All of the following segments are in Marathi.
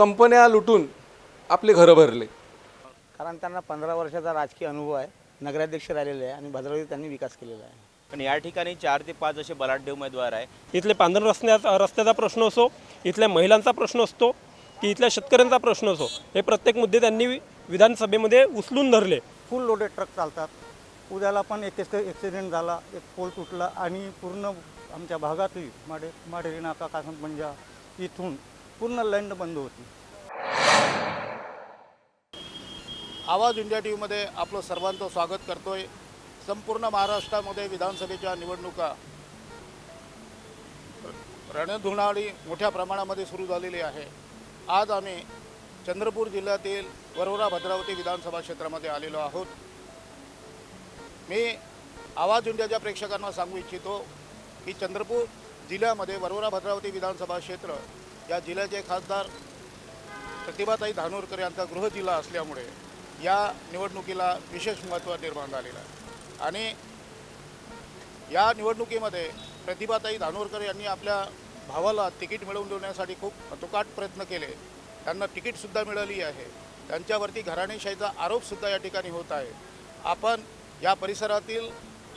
कंपन्या लुटून आपले घरं भरले. कारण त्यांना पंधरा वर्षाचा राजकीय अनुभव आहे नगराध्यक्ष राहिलेले आहे आणि भद्रावती त्यांनी विकास केलेला आहे. पण या ठिकाणी चार ते पाच असे बलाढ्य उमेदवार आहे इथले पांढर रस्त्या रस्त्याचा प्रश्न असो इथल्या महिलांचा प्रश्न असतो की इथल्या शेतकऱ्यांचा प्रश्न असो हे प्रत्येक मुद्दे त्यांनी विधानसभेमध्ये उचलून धरले. फुल लोडेड ट्रक चालतात. उद्याला पण एक ॲक्सिडेंट झाला एक पोल तुटला आणि पूर्ण आमच्या भागातही माडे माडेरी नाका कासम पंजा इथून पूर्ण लँड बंद होती. आवाज इंडिया टी व्हीमध्ये आपलं सर्वांचं स्वागत करतो आहे संपूर्ण महाराष्ट्रामध्ये विधानसभेच्या निवडणुका. रणधुणाळी मोठ्या प्रमाणामध्ये सुरू झालेली आहे. आज आम्ही चंद्रपूर जिल्ह्यातील वरोरा भद्रावती विधानसभा क्षेत्रामध्ये आलेलो आहोत. मी आवाज इंडियाच्या प्रेक्षकांना सांगू इच्छितो की चंद्रपूर जिल्ह्यामध्ये वरोरा भद्रावती विधानसभा क्षेत्र या जिल्ह्याचे खासदार प्रतिभाताई धानोरकर यांचा गृह जिल्हा असल्यामुळे या निवडणुकीला विशेष महत्त्व निर्माण झालेलं आहे. आणि या निवडणुकीमध्ये प्रतिभाताई धानोरकर यांनी आपल्या भावाला तिकीट मिळवून देण्यासाठी खूप अतुकाट प्रयत्न केले. त्यांना तिकीटसुद्धा मिळाली आहे. त्यांच्यावरती घराणेशाहीचा आरोपसुद्धा या ठिकाणी होत आहे. आपण या परिसरातील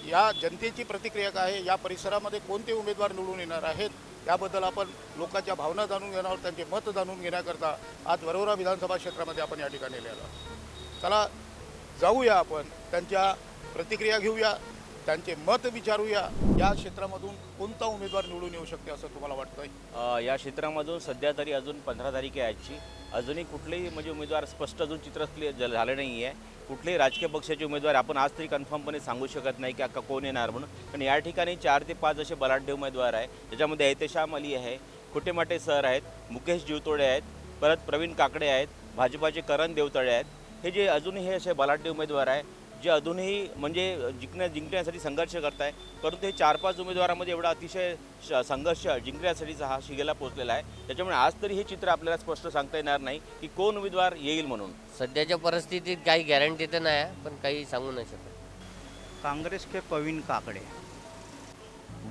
या जनतेची प्रतिक्रिया काय आहे? या परिसरामध्ये कोणते उमेदवार निवडून येणार आहेत? याबद्दल आपण लोकांच्या भावना जाणून घेण्यावर त्यांचे मत जाणून घेण्याकरता आज वरोरा विधानसभा क्षेत्रामध्ये आपण या ठिकाणी आलेलो आहोत. चला जाऊया आपण. त्यांच्या प्रतिक्रिया घेऊया त्यांचे मत विचारूया. या क्षेत्रामधून कोणता उमेदवार निवडून येऊ शकते असं तुम्हाला वाटतंय? या क्षेत्रामधून सध्या तरी अजून पंधरा तारीख आहे आजची. अजूनही कुठलेही म्हणजे उमेदवार स्पष्ट अजून चित्र झालं नाही आहे. कुठलेही राजकीय पक्षाचे उमेदवार आपण आज तरी कन्फर्मपणे सांगू शकत नाही की अक्का कोण येणार म्हणून. पण या ठिकाणी चार ते पाच असे बलाढ्य उमेदवार आहे. त्याच्यामध्ये ऐतेशाम अली आहे कुटेमाटे सर आहेत मुकेश जीवतोडे आहेत परत प्रवीण काकडे आहेत भाजपाचे करण देवतळे आहेत. हे जे अजूनही हे असे बलाढ्य उमेदवार आहे जे अजूनही म्हणजे जिंकण्या जिंकण्यासाठी संघर्ष करत आहे परंतु हे चार पाच उमेदवारामध्ये एवढा अतिशय श- संघर्ष जिंकण्यासाठीचा हा शिगेला पोहोचलेला आहे. त्याच्यामुळे आज तरी हे चित्र आपल्याला स्पष्ट सांगता येणार नाही की कोण उमेदवार येईल म्हणून. सध्याच्या परिस्थितीत काही गॅरंटी तर नाही आहे, पण काही सांगू नाही शकत. काँग्रेस के प्रवीण काकडे.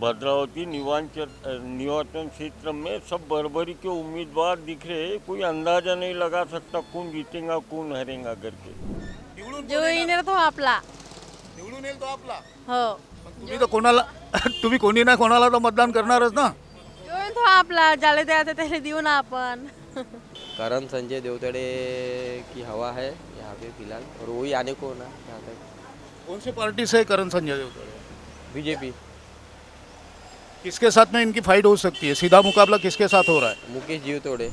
भद्रावती निवांचन निवाचन क्षेत्र में सब बरबरी के उम्मीदवार दिख रहे हैं। कोई अंदाजा नहीं लगा सकता कौन जीतेगा कौन हारेगा करके जो येणार? तो आपला। निवडून येईल तो आपला. हो. पण तुम्ही तर कोणाला तुम्ही कोणी ना कोणाला तर मतदान करणारच ना. जो येईल तो आपला ज्याला द्यायचं त्याला देऊ ना आपण. करण संजय देवतड़े की हवा है यहाँ पे फिलहाल और वही आने को ना जहाँ तक कौन सी पार्टी से है करण संजय देवतरे बीजेपी। किसके साथ में इनकी फाइट हो सकती है? सीधा मुकाबला किसके साथ हो रहा है? मुकेश जीवतोडे।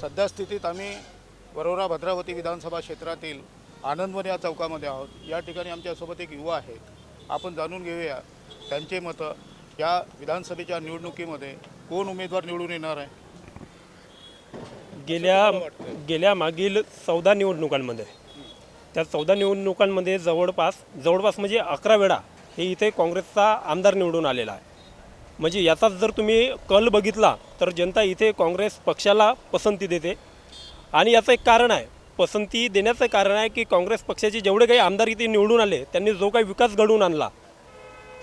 सध्या स्थितीत आम्ही वरोरा भद्रावती विधानसभा क्षेत्रातील आनंदवन या चौकामध्ये आहोत. या ठिकाणी आमच्यासोबत एक युवा आहेत. आपण जाणून घेऊया त्यांचे मतं या विधानसभेच्या निवडणुकीमध्ये कोण उमेदवार निवडून येणार आहे? गेल्या गेल्या मागील चौदा निवडणुकांमध्ये. त्या चौदा निवडणुकांमध्ये जवळपास जवळपास म्हणजे अकरा वेळा हे इथे काँग्रेसचा आमदार निवडून आलेला आहे. म्हणजे याचाच जर तुम्ही कल बघितला तर जनता इथे काँग्रेस पक्षाला पसंती देते. आणि याचं एक कारण आहे पसंती देण्याचं कारण आहे की काँग्रेस पक्षाचे जेवढे काही आमदार इथे निवडून आले त्यांनी जो काही विकास घडवून आणला.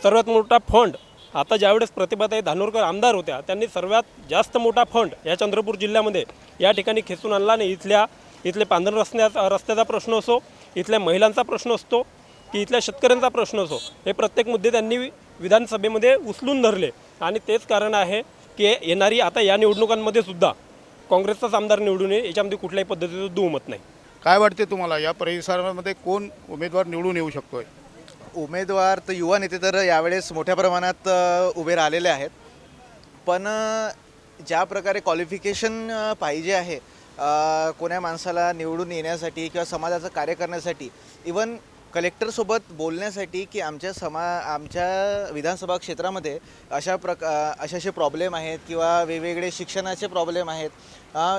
सर्वात मोठा फंड आता ज्यावेळेस प्रतिभाताई धानोरकर आमदार होत्या त्यांनी सर्वात जास्त मोठा फंड या चंद्रपूर जिल्ह्यामध्ये या ठिकाणी खेचून आणला आणि इथल्या इथले पांढर रस्त्या रस्त्याचा प्रश्न असो इथल्या महिलांचा प्रश्न असतो की इथल्या शेतकऱ्यांचा प्रश्न असो हे प्रत्येक मुद्दे त्यांनी विधानसभेमध्ये उचलून धरले. आणि तेच कारण आहे की येणारी आता या निवडणुकांमध्ये सुद्धा काँग्रेसचाच आमदार निवडून येईल याच्यामध्ये कुठल्याही पद्धतीचं दुमत नाही. काय वाटते तुम्हाला? या परिसरामध्ये कोण उमेदवार निवडून येऊ शकतोय? उमेदवार तर युवा नेते तर यावेळेस मोठ्या प्रमाणात उभे राहिलेले आहेत. पण ज्या प्रकारे क्वालिफिकेशन पाहिजे आहे कोण्या माणसाला निवडून येण्यासाठी किंवा समाजाचं कार्य करण्यासाठी इवन कलेक्टरसोबत बोलण्यासाठी की आमच्या समा आमच्या विधानसभा क्षेत्रामध्ये अशा प्रका असे असे प्रॉब्लेम आहेत किंवा वेगवेगळे शिक्षणाचे प्रॉब्लेम आहेत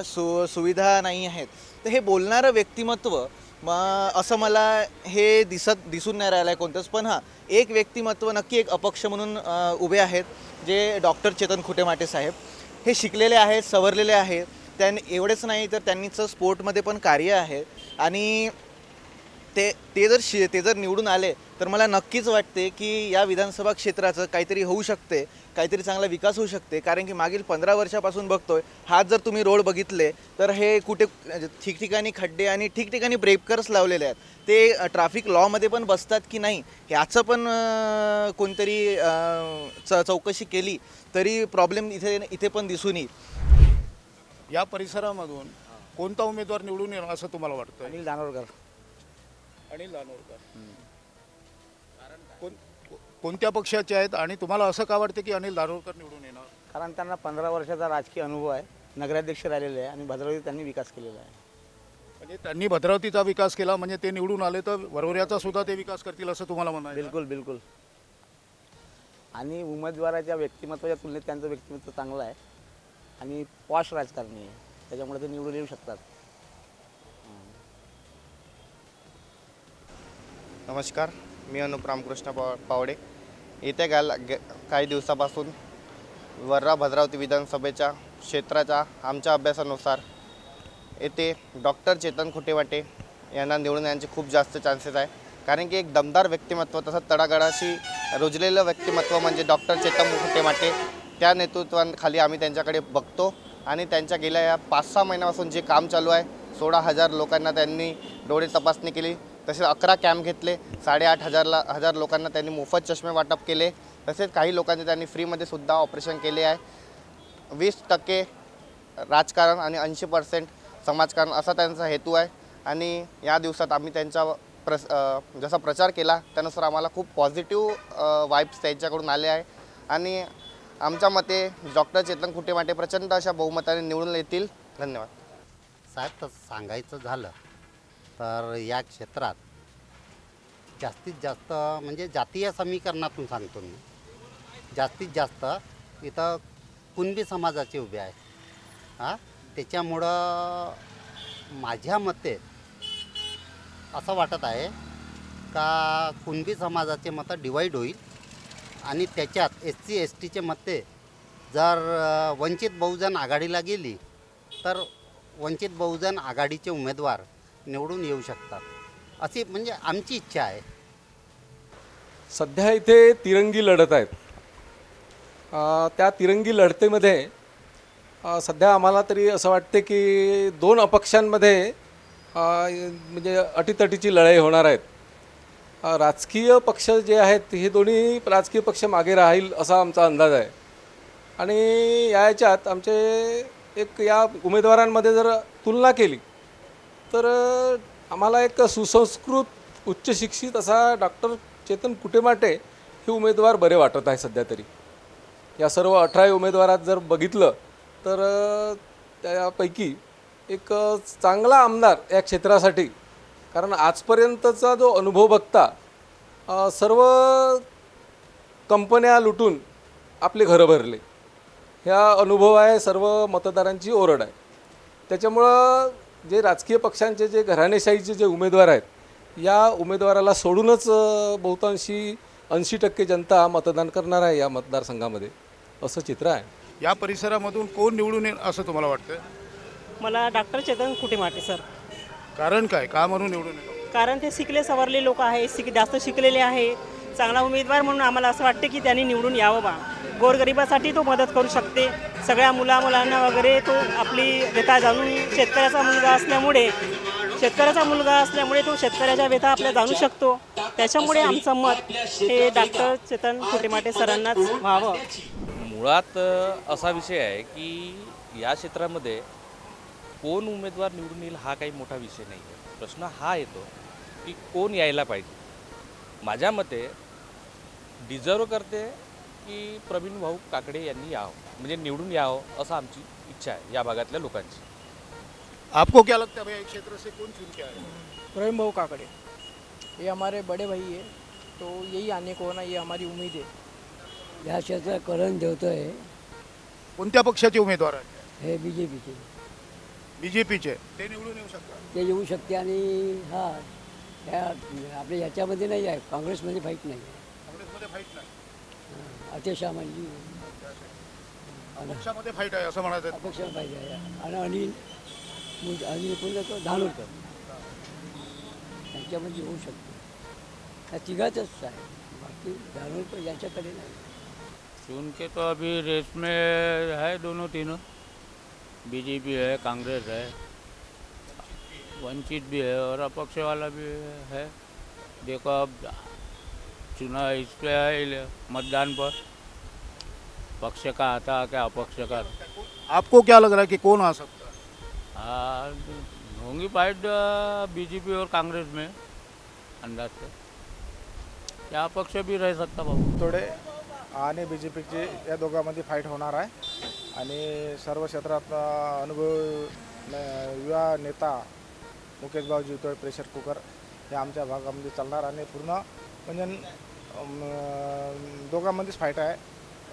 सु सुविधा नाही आहेत. तर हे बोलणारं व्यक्तिमत्व मग असं मला हे दिसत दिसून नाही राहिलं आहे कोणतंच. पण हां एक व्यक्तिमत्व नक्की एक अपक्ष म्हणून उभे आहेत जे डॉक्टर चेतन खुटेमाटे साहेब. हे शिकलेले आहेत सवरलेले आहेत. त्यां एवढेच नाही तर त्यांनीचं स्पोर्टमध्ये पण कार्य आहे. आणि ते ते जर शि ते जर निवडून आले तर मला नक्कीच वाटते की या विधानसभा क्षेत्राचं काहीतरी होऊ शकते काहीतरी चांगला विकास होऊ शकते. कारण की मागील पंधरा वर्षापासून बघतोय हाच जर तुम्ही रोड बघितले तर हे कुठे ठिकठिकाणी खड्डे आणि ठिकठिकाणी ब्रेकर्स लावलेले आहेत. ते ट्रॅफिक लॉमध्ये पण बसतात की नाही ह्याचं पण कोणतरी च चौकशी केली तरी प्रॉब्लेम इथे इथे पण दिसून येईल. या परिसरामधून कोणता उमेदवार निवडून येणार असं तुम्हाला वाटतं अनिल दानोरकर. अनिल दानोरकर कोण को- कोणत्या पक्षाचे आहेत आणि तुम्हाला असं का वाटतं की अनिल दानोरकर निवडून येणार? कारण त्यांना पंधरा वर्षाचा राजकीय अनुभव आहे नगराध्यक्ष राहिलेले आहे आणि भद्रावतीत त्यांनी विकास केलेला आहे. म्हणजे त्यांनी भद्रावतीचा विकास केला म्हणजे ते निवडून आले तर वरवऱ्याचा सुद्धा ते विकास करतील असं तुम्हाला म्हणायचं बिलकुल बिलकुल. आणि उमेदवाराच्या व्यक्तिमत्वाच्या तुलनेत त्यांचं व्यक्तिमत्व चांगलं आहे आणि पॉश राजकारणी आहे. त्याच्यामुळे ते निवडून येऊ शकतात. नमस्कार मी अनुप रामकृष्ण पाव पावडे. येत्या गाल गे काही दिवसापासून वर्रा भद्रावती विधानसभेच्या क्षेत्राच्या आमच्या अभ्यासानुसार येथे डॉक्टर चेतन खुटेवाटे यांना निवडून यांचे खूप जास्त चान्सेस आहे. कारण की एक दमदार व्यक्तिमत्व तसंच तडागडाशी रुजलेलं व्यक्तिमत्व म्हणजे डॉक्टर चेतन खुटेवाटे. त्या नेतृत्वाखाली आम्ही त्यांच्याकडे बघतो आणि त्यांच्या गेल्या या पाच सहा महिन्यापासून जे काम चालू आहे सोळा हजार लोकांना त्यांनी डोळे तपासणी केली. तसेच अकरा कॅम्प घेतले साडेआठ हजारला हजार लोकांना त्यांनी मोफत चष्मे वाटप केले तसेच काही लोकांचे त्यांनी फ्रीमध्ये सुद्धा ऑपरेशन केले आहे. वीस टक्के राजकारण आणि ऐंशी पर्सेंट समाजकारण असा त्यांचा हेतू आहे. आणि या दिवसात आम्ही त्यांचा प्रस जसा प्रचार केला त्यानुसार आम्हाला खूप पॉझिटिव्ह वाईब्स त्यांच्याकडून आले आहे. आणि आमच्या मते डॉक्टर चेतन कुटेमाटे प्रचंड अशा बहुमताने निवडून येतील. धन्यवाद. साहेब तर सांगायचं झालं तर या क्षेत्रात जास्तीत जास्त म्हणजे जातीय समीकरणातून सांगतो मी. जास्तीत जास्त इथं कुणबी समाजाचे उभे आहे हां? त्याच्यामुळं माझ्या मते असं वाटत आहे का कुणबी समाजाचे मतं डिवाईड होईल आणि त्याच्यात एस सी एस टीचे मते जर वंचित बहुजन आघाडीला गेली तर वंचित बहुजन आघाडीचे उमेदवार निवडून येऊ शकतात. अशी म्हणजे आमची इच्छा आहे. सध्या इथे तिरंगी लढत आहेत. त्या तिरंगी लढतीमध्ये सध्या आम्हाला तरी असं वाटते की दोन अपक्षांमध्ये म्हणजे अटीतटीची लढाई होणार आहेत. राजकीय पक्ष जे आहेत हे दोन्ही राजकीय पक्ष मागे राहील असा आमचा अंदाज आहे. आणि या याच्यात आमचे एक या उमेदवारांमध्ये जर तुलना केली तर आम्हाला एक सुसंस्कृत उच्च शिक्षित असा डॉक्टर चेतन कुटेमाटे हे उमेदवार बरे वाटत आहे सध्या तरी. या सर्व अठरा उमेदवारात जर बघितलं तर त्यापैकी एक चांगला आमदार या क्षेत्रासाठी कारण आजपर्यंतचा जो अनुभव बघता सर्व कंपन्या लुटून आपले घरं भरले. ह्या अनुभव आहे सर्व मतदारांची ओरड आहे. त्याच्यामुळं जे राजकीय पक्षांचे जे घराणेशाहीचे जे उमेदवार आहेत या उमेदवाराला सोडूनच बहुतांशी ऐंशी टक्के जनता मतदान करणार आहे या मतदारसंघामध्ये असं चित्र आहे. या परिसरामधून कोण निवडून येईल असं तुम्हाला वाटतं मला डॉक्टर चेतन कुटेमाटे सर. कारण काय? का म्हणून निवडून येणार? कारण ते शिकले सवरले लोक आहे शिक जास्त शिकलेले आहे. चांगला उमेदवार म्हणून आम्हाला असं वाटते की त्यांनी निवडून यावं बा. गोरगरिबासाठी तो मदत करू शकते. सगळ्या मुला मुलांना वगैरे तो आपली व्यथा जाणून शेतकऱ्याचा मुलगा असल्यामुळे शेतकऱ्याचा मुलगा असल्यामुळे तो शेतकऱ्याच्या व्यथा आपल्या जाणू शकतो. त्याच्यामुळे आमचं मत हे डॉक्टर चेतन छोटेमाटे सरांनाच व्हावं. मुळात असा विषय आहे की या क्षेत्रामध्ये कोण उमेदवार निवडून येईल हा काही मोठा विषय नाही आहे प्रश्न हा येतो की कोण यायला पाहिजे? माझ्या मते डिझर्व करते की प्रवीण भाऊ काकडे यांनी यावं म्हणजे निवडून यावं असं आमची इच्छा आहे या भागातल्या लोकांची. आपको क्या लगता है भैया क्षेत्र से कौन चुन के आए? प्रवीण भाऊ काकड़े ये हमारे बड़े भाई है तो यही आने को ना ये हमारी उम्मीद है। या क्षेत्रात करण देवतोय कोणत्या पक्षाचे उमेदवार आहेत? हे बी जे पीचे बीजेपीचे. ते निवडून येऊ शकतात. ते येऊ शकते आणि हा त्या आपल्या याच्यामध्ये नाही आहे काँग्रेसमध्ये फाईट नाही काँग्रेसमध्ये फाईट नाही. अतिश आम्हाला पक्षामध्ये फाईट आहे असं म्हणायचं आहे. अपक्ष पाहिजे आहे. आणि अनिल मुल- अनिल पुन्हा तो धानोरकर. त्यांच्यामध्ये होऊ शकते. त्या तिघातच आहे. बाकी धार्मिक याच्याकडे नाही. चुन के तो अभी रेस में है दोनों तीनों. बीजेपी है कांग्रेस है. वंचित भी है और अपक्ष वाला भी है. देखो अब चुना इस पे है इले- मतदान पर। पक्ष का आता क्या अपक्ष का? आपको क्या लग रहा है कि कौन आ सकता है? हाँ, होंगी फाइट बीजेपी और कांग्रेस में अंदाज से। या अपक्ष भी रह सकता बाबू? थोडे आणि बी जे पीची या दोघांमध्ये फाईट होणार आहे. आणि सर्व क्षेत्रात अ, अनुभव न- युवा नेता मुकेश भाऊ जिवतोय प्रेशर कुकर हे आमच्या भागामध्ये चालणार आणि पूर्ण म्हणजे दोघांमध्येच फाईट आहे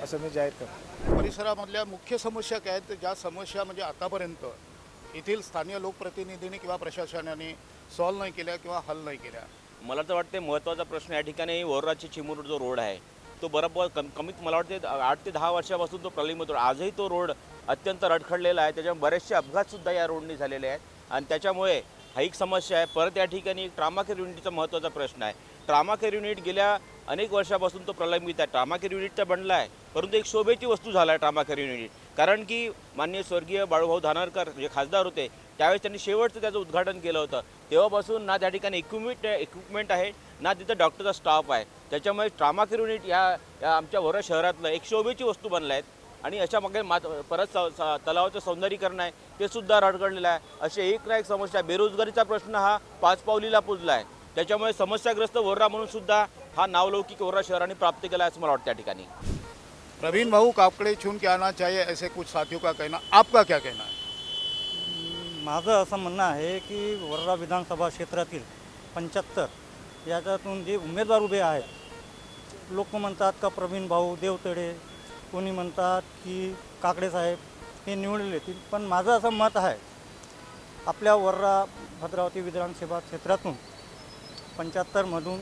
असं मी जाहीर करतो. परिसरामधल्या मुख्य समस्या काय आहेत? ज्या समस्या म्हणजे आतापर्यंत येथील स्थानिक लोकप्रतिनिधींनी किंवा प्रशासनाने सॉल्व नाही केल्या किंवा हल नाही केल्या? मला तर वाटते महत्त्वाचा प्रश्न या ठिकाणी वोराची चिमूर जो रोड आहे तो बरोबर कम कमीत मला वाटते आठ ते दहा वर्षापासून तो प्रलंबित रोड आजही तो रोड अत्यंत रडखडलेला आहे. त्याच्यामुळे बरेचसे अपघातसुद्धा या रोडनी झालेले आहेत. आणि त्याच्यामुळे हा एक समस्या आहे. परत या ठिकाणी एक ट्रामा केअर युनिटचा महत्त्वाचा प्रश्न आहे. ट्रामा केअर युनिट गेल्या अनेक वर्षापासून तो प्रलंबित आहे. ट्रामाकेअर युनिट तर बनला आहे परंतु एक शोभेची वस्तू झाला आहे ट्रामाकेअर युनिट. कारण की माननीय स्वर्गीय बाळूभाऊ धानरकर जे खासदार होते त्यावेळेस त्यांनी शेवटचं त्याचं उद्घाटन केलं होतं. तेव्हापासून ना त्या ठिकाणी इक्विपमेंट इक्विपमेंट आहे ना तिथं डॉक्टरचा स्टाफ आहे. त्याच्यामुळे ट्रामाकेअर युनिट या आमच्या वरा शहरातलं एक शोभेची वस्तू बनला आहेत आणि अशा मागे मात परत स- तलावाचं सौंदर्यीकरण आहे ते सुद्धा रडगडलेलं आहे. असे एक ना एक समस्या बेरोजगारीचा प्रश्न हा पाच पावलीला पुजला आहे. त्याच्यामुळे समस्याग्रस्त वर्रा म्हणून सुद्धा हा नावलौकिक वर्रा शहराने प्राप्त केला आहे असं मला वाटतं त्या ठिकाणी. प्रवीण भाऊ कापड़े चुन के आना चाहिए ऐसे कुछ साथियों का कहना आपका क्या कहना है? माझं असं म्हणणं आहे की वर्धा विधानसभा क्षेत्रातील पंच्याहत्तर याच्यातून जे उमेदवार उभे आहेत लोक म्हणतात का प्रवीण भाऊ देवतळे कोणी म्हणतात की काकडे साहेब हे निवडून येतील. पण माझं असं मत आहे आपल्या वर्रा भद्रावती विधानसभा क्षेत्रातून पंच्याहत्तरमधून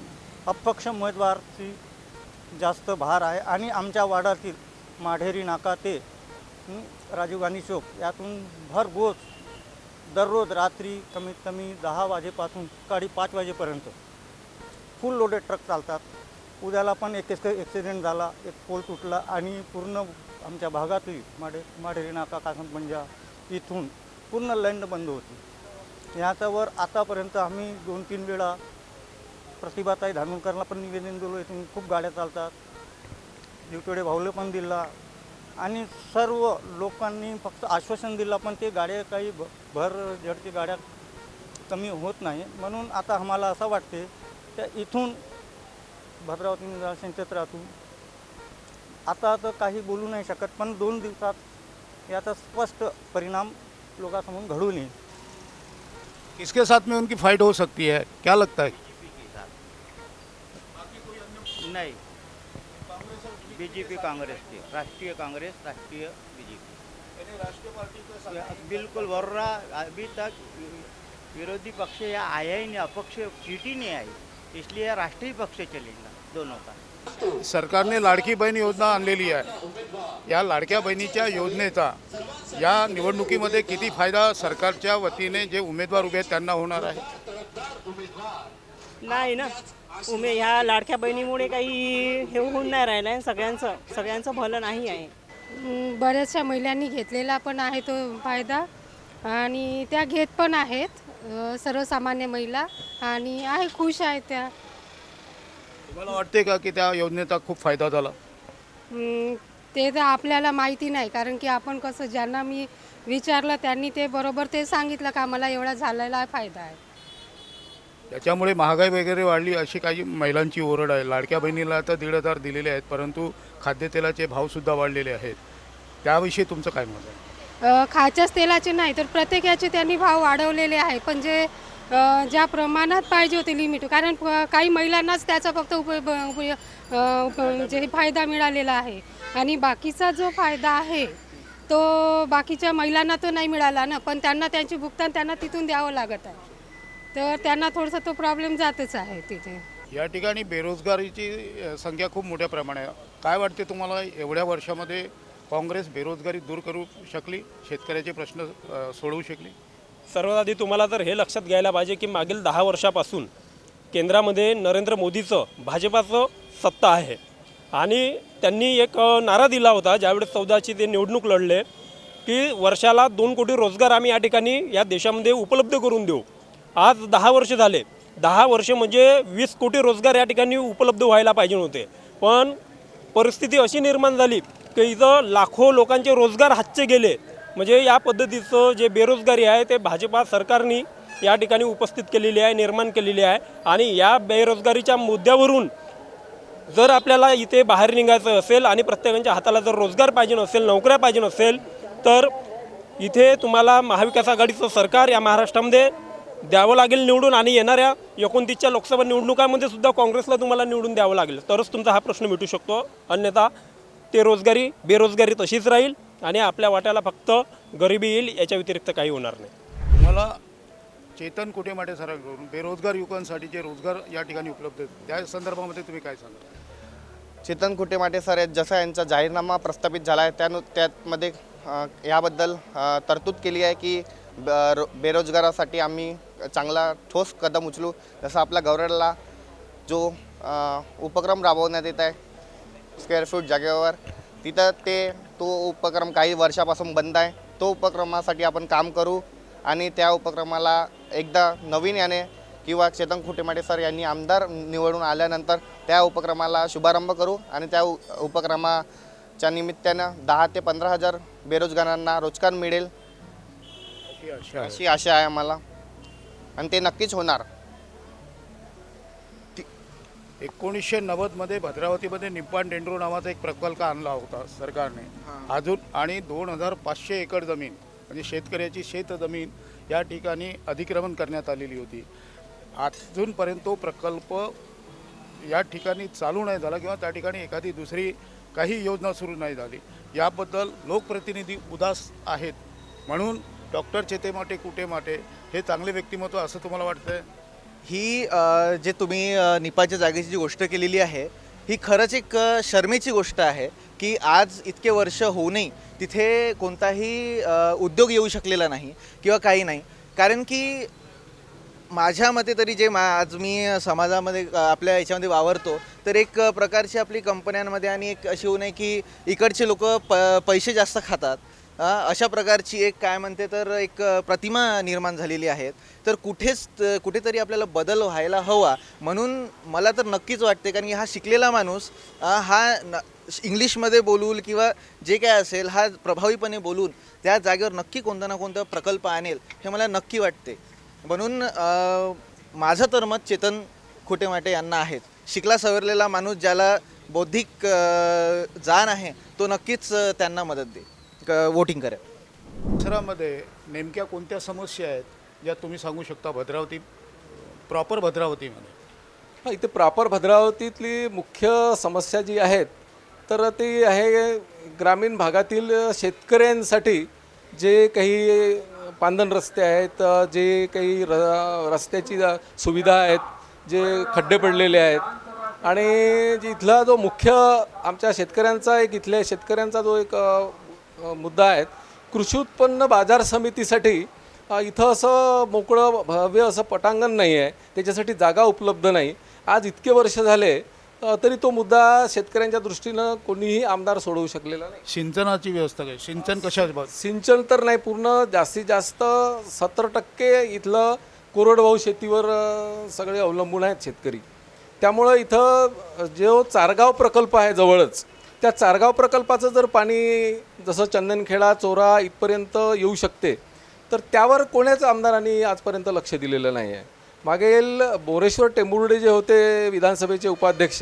अपक्ष उमेदवारची जास्त भार आहे आणि आमच्या वाडातील माढेरी नाका ते राजीव गांधी चौक यातून भरघोस दररोज रात्री कमीत कमी दहा वाजेपासून सकाळी पाच वाजेपर्यंत फुल लोडेड ट्रक चालतात. उद्याला पण एक ॲक्सिडेंट झाला एक पोल तुटला आणि पूर्ण आमच्या भागातली माडे माढेरी नाका कासनपंजा इथून पूर्ण लँड बंद होती. ह्याच्यावर आतापर्यंत आम्ही दोन तीन वेळा प्रतिभाताई धानोरकरला पण निवेदन दिलो इथून खूप गाड्या चालतात. दिवटोडे भाऊले पण दिला. आणि सर्व लोकांनी फक्त आश्वासन दिलं पण ते गाड्या काही भ- भर झडती गाड्या कमी होत नाही. म्हणून आता आम्हाला असं वाटते त्या इथून भद्रावती निदर्शन क्षेत्रातून आता तर काही बोलू नाही शकत पण दोन दिवसात याचा स्पष्ट परिणाम लोकांसमोर घडून येईल. इसके साथ में उनकी फाइट हो सकती है? क्या लगता है? नहीं. बीजेपी कांग्रेस थी राष्ट्रीय कांग्रेस राष्ट्रीय बीजेपी बिल्कुल वर्रा अभी तक विरोधी पक्ष या आया ही नहीं अपक्ष सीट ही नहीं आई. इसलिए राष्ट्रीय पक्ष चलेगा दोनों का. सरकारने लाडकी बहीण योजना आणलेली आहे. या लाडक्या बहिणीच्या योजनेचा या निवडणुकीमध्ये किती फायदा सरकारच्या वतीने जे उमेदवार उभे आहेत त्यांना होणार आहे? नाही ना. उमे ह्या लाडक्या बहिणीमुळे काही हे होऊन नाही राहिलं आहे. सगळ्यांचं सगळ्यांचं भलं नाही आहे. बऱ्याचशा महिलांनी घेतलेला पण आहे तो फायदा. आणि त्या घेत पण आहेत सर्वसामान्य महिला. आणि आहे खुश आहेत त्या. तुम्हाला वाटते का की त्या योजनेचा खूप फायदा झाला? ते तर आपल्याला माहिती नाही. कारण की आपण कसं ज्यांना मी विचारलं त्यांनी ते बरोबर ते सांगितलं का मला एवढा झालेला फायदा आहे. त्याच्यामुळे महागाई वगैरे वाढली अशी काही महिलांची ओरड आहे. लाडक्या बहिणीला तर दीड हजार दिलेले आहेत परंतु खाद्यतेलाचे भावसुद्धा वाढलेले आहेत. त्याविषयी तुमचं काय मत आहे? खायच्याच खाच्याच तेलाचे नाही तर प्रत्येक याचे त्यांनी भाव वाढवलेले आहे. पण जे अ, ज्या प्रमाणात पाहिजे होते लिमिट कारण प- काही महिलांनाच त्याचा फक्त उपयोग जे अ, उप- म्हणजे फायदा मिळालेला आहे. आणि बाकीचा जो फायदा आहे तो बाकीच्या महिलांना तो नाही मिळाला ना पण त्यांना त्यांची भुगतान त्यांना तिथून द्यावं लागत आहे. तर त्यांना थोडासा तो प्रॉब्लेम जातच आहे तिथे. या ठिकाणी बेरोजगारीची संख्या खूप मोठ्या प्रमाणात आहे. काय वाटते तुम्हाला एवढ्या वर्षामध्ये काँग्रेस बेरोजगारी दूर करू शकली? शेतकऱ्याचे प्रश्न सोडवू शकली? सर्वात आधी तुम्हाला तर हे लक्षात घ्यायला पाहिजे की मागील दहा वर्षापासून केंद्रामध्ये नरेंद्र मोदीचं भाजपाचं सत्ता आहे. आणि त्यांनी एक नारा दिला होता ज्यावेळेस चौदाची ते निवडणूक लढले की वर्षाला दोन कोटी रोजगार आम्ही या ठिकाणी या देशामध्ये उपलब्ध करून देऊ. आज दहा वर्ष झाले. दहा वर्ष म्हणजे वीस कोटी रोजगार या ठिकाणी उपलब्ध व्हायला पाहिजे होते. पण परिस्थिती अशी निर्माण झाली की इथं लाखो लोकांचे रोजगार हातचे गेले. म्हणजे या पद्धतीचं जे बेरोजगारी आहे ते भाजपा सरकारने या ठिकाणी उपस्थित केलेली आहे निर्माण केलेली आहे. आणि या बेरोजगारीच्या मुद्द्यावरून जर आपल्याला इथे बाहेर निघायचं असेल आणि प्रत्येकाच्या हाताला जर रोजगार पाहिजे असेल नोकऱ्या पाहिजे असेल तर इथे तुम्हाला महाविकास आघाडीचं सरकार या महाराष्ट्रामध्ये द्यावं लागेल निवडून आणि येणाऱ्या एकोणतीसच्या लोकसभा निवडणुकामध्ये सुद्धा काँग्रेसला तुम्हाला निवडून द्यावं लागेल. तरच तुमचा हा प्रश्न मिटू शकतो. अन्यथा ते रोजगारी बेरोजगारी तशीच राहील आणि आपल्या वाट्याला फक्त गरिबी येईल याच्या व्यतिरिक्त काही होणार नाही. तुम्हाला चेतन कुटेमाटे सरांकडून बेरोजगार युवकांसाठी जे रोजगार या ठिकाणी उपलब्ध आहेत त्या संदर्भामध्ये तुम्ही काय सांगा चेतन कुटेमाटे सर आहेत जसा यांचा जाहीरनामा प्रस्थापित झाला आहे त्यानु त्यामध्ये याबद्दल तरतूद केली आहे की ब- रो- बेरोजगारासाठी आम्ही चांगला ठोस कदम उचलू. जसं आपल्या गवर्नरला जो उपक्रम राबवण्यात येत आहे स्क्वेअर फूट जागेवर तिथं ते तो उपक्रम काही वर्षापासून बंद आहे. तो उपक्रमासाठी आपण काम करू आणि त्या उपक्रमाला एकदा नवीन याने किंवा चेतन खुटेमाटे सर यांनी आमदार निवडून आल्यानंतर त्या उपक्रमाला शुभारंभ करू आणि त्या उपक्रमाच्या निमित्तानं दहा ते पंधरा हजार बेरोजगारांना रोजगार मिळेल. अशी आशा आहे आम्हाला. आणि ते नक्कीच होणार. एकोणीसशे नव्वदमध्ये भद्रावतीमध्ये निप्पाण डेंड्रो नावाचा एक प्रकल्प आणला होता सरकारने. अजून आणि दोन हजार पाचशे एकर जमीन म्हणजे शेतकऱ्याची शेत जमीन या ठिकाणी अधिक्रमण करण्यात आलेली होती. अजूनपर्यंत तो प्रकल्प या ठिकाणी चालू नाही झाला किंवा त्या ठिकाणी एखादी दुसरी काही योजना सुरू नाही झाली. याबद्दल लोकप्रतिनिधी उदास आहेत. म्हणून डॉक्टर चेतेमाटे कुटेमाटे हे चांगले व्यक्तिमत्व असं तुम्हाला वाटतंय? ही अ, जे तुम्ही अ, निपाच्या जागेची जी गोष्ट केलेली आहे ही खरंच एक अ, शर्मेची गोष्ट आहे की आज इतके वर्ष होऊनही तिथे कोणताही अ, उद्योग येऊ शकलेला नाही किंवा काही नाही. कारण की माझ्या मते तरी जे मा आज मी समाजामध्ये अ, आपल्या याच्यामध्ये वावरतो तर एक प्रकारची आपली कंपन्यांमध्ये आणि एक अशी होऊ नये की इकडचे लोक प पैसे जास्त खातात अशा प्रकारची एक काय म्हणते तर एक प्रतिमा निर्माण झालेली आहे तर कुठेच कुठेतरी आपल्याला बदल व्हायला हवा. म्हणून मला तर नक्कीच वाटते कारण की हा शिकलेला माणूस हा न इंग्लिशमध्ये बोलून किंवा जे काय असेल हा प्रभावीपणे बोलून त्या जागेवर नक्की कोणता ना कोणता प्रकल्प आणेल हे मला नक्की वाटते. म्हणून माझं तर मत चेतन खोटेमाटे यांना आहेत. शिकला सवरलेला माणूस ज्याला बौद्धिक जाण आहे तो नक्कीच त्यांना मदत दे वोटिंग करेल. परिसरामध्ये नेमक्या कोणत्या समस्या आहेत ज्या तुम्ही सांगू शकता भद्रावती प्रॉपर भद्रावतीमध्ये? हा इथे प्रॉपर भद्रावतीतली मुख्य समस्या जी आहेत तर ती आहे ग्रामीण भागातील शेतकऱ्यांसाठी जे काही पांदन रस्ते आहेत जे काही र रस्त्याची सुविधा आहेत जे खड्डे पडलेले आहेत आणि जे इथला जो मुख्य आमच्या शेतकऱ्यांचा एक इथल्या शेतकऱ्यांचा जो एक मुद्दा आहे कृषी उत्पन्न बाजार समितीसाठी इथं असं मोकळं भव्य असं पटांगण नाही आहे त्याच्यासाठी जागा उपलब्ध नाही. आज इतके वर्ष झाले तरी तो मुद्दा शेतकऱ्यांच्या दृष्टीनं कोणीही आमदार सोडवू शकलेला नाही. सिंचनाची व्यवस्था काय? सिंचन कशा सिंचन तर नाही पूर्ण जास्तीत जास्त सत्तर टक्के इथलं कोरडवाहू शेतीवर सगळे अवलंबून आहेत शेतकरी. त्यामुळं इथं जो चारगाव प्रकल्प आहे जवळच त्या चारगाव प्रकल्पाचं जर पाणी जसं चंदनखेडा चोरा इथपर्यंत येऊ शकते तर त्यावर कोण्याच आमदारांनी आजपर्यंत लक्ष दिलेलं नाही आहे मागील बोरेश्वर टेंबुर्डे जे होते विधानसभेचे उपाध्यक्ष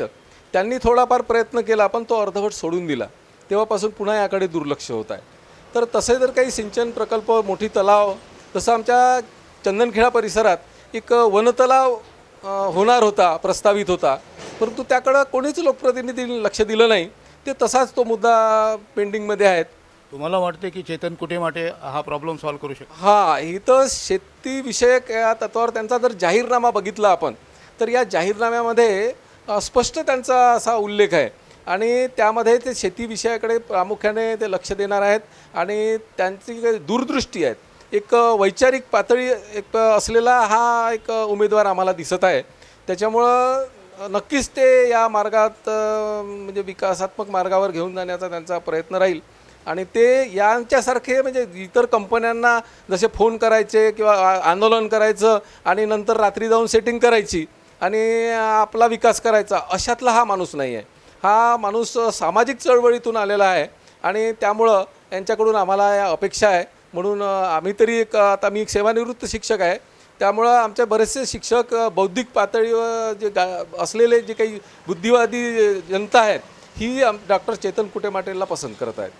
त्यांनी थोडाफार प्रयत्न केला पण तो अर्धवट सोडून दिला. तेव्हापासून पुन्हा याकडे दुर्लक्ष होत आहे. तर तसे जर काही सिंचन प्रकल्प मोठी तलाव तसं आमच्या चंदनखेडा परिसरात एक वनतलाव होणार होता प्रस्तावित होता परंतु त्याकडं कोणीच लोकप्रतिनिधी लक्ष दिलं नाही. ते तसाच तो मुद्दा पेंडिंगमध्ये आहेत. तुम्हाला वाटते की चेतन कुटेमाटे हा प्रॉब्लेम सॉल्व्ह करू शकतो? हा इथं शेतीविषयक या तत्वावर त्यांचा जर जाहीरनामा बघितला आपण तर या जाहीरनाम्यामध्ये स्पष्ट त्यांचा असा उल्लेख आहे. आणि त्यामध्ये ते शेतीविषयाकडे प्रामुख्याने ते लक्ष देणार आहेत आणि त्यांची काही दूरदृष्टी आहेत एक वैचारिक पातळी एक असलेला हा एक उमेदवार आम्हाला दिसत आहे. त्याच्यामुळं नक्कीच ते या मार्गात म्हणजे विकासात्मक मार्गावर घेऊन जाण्याचा त्यांचा प्रयत्न राहील. आणि ते यांच्यासारखे म्हणजे इतर कंपन्यांना जसे फोन करायचे किंवा आंदोलन करायचं आणि नंतर रात्री जाऊन सेटिंग करायची आणि आपला विकास करायचा अशातला हा माणूस नाही आहे. हा माणूस सामाजिक चळवळीतून आलेला आहे आणि त्यामुळं यांच्याकडून आम्हाला या अपेक्षा आहे. म्हणून आम्ही तरी एक आता मी एक सेवानिवृत्त शिक्षक आहे. त्यामुळं आमचे बरेचसे शिक्षक बौद्धिक पातळीवर जे गा असलेले जे काही बुद्धिवादी जनता आहेत ही आम डॉक्टर चेतन कुटेमाटेला पसंत करत आहेत.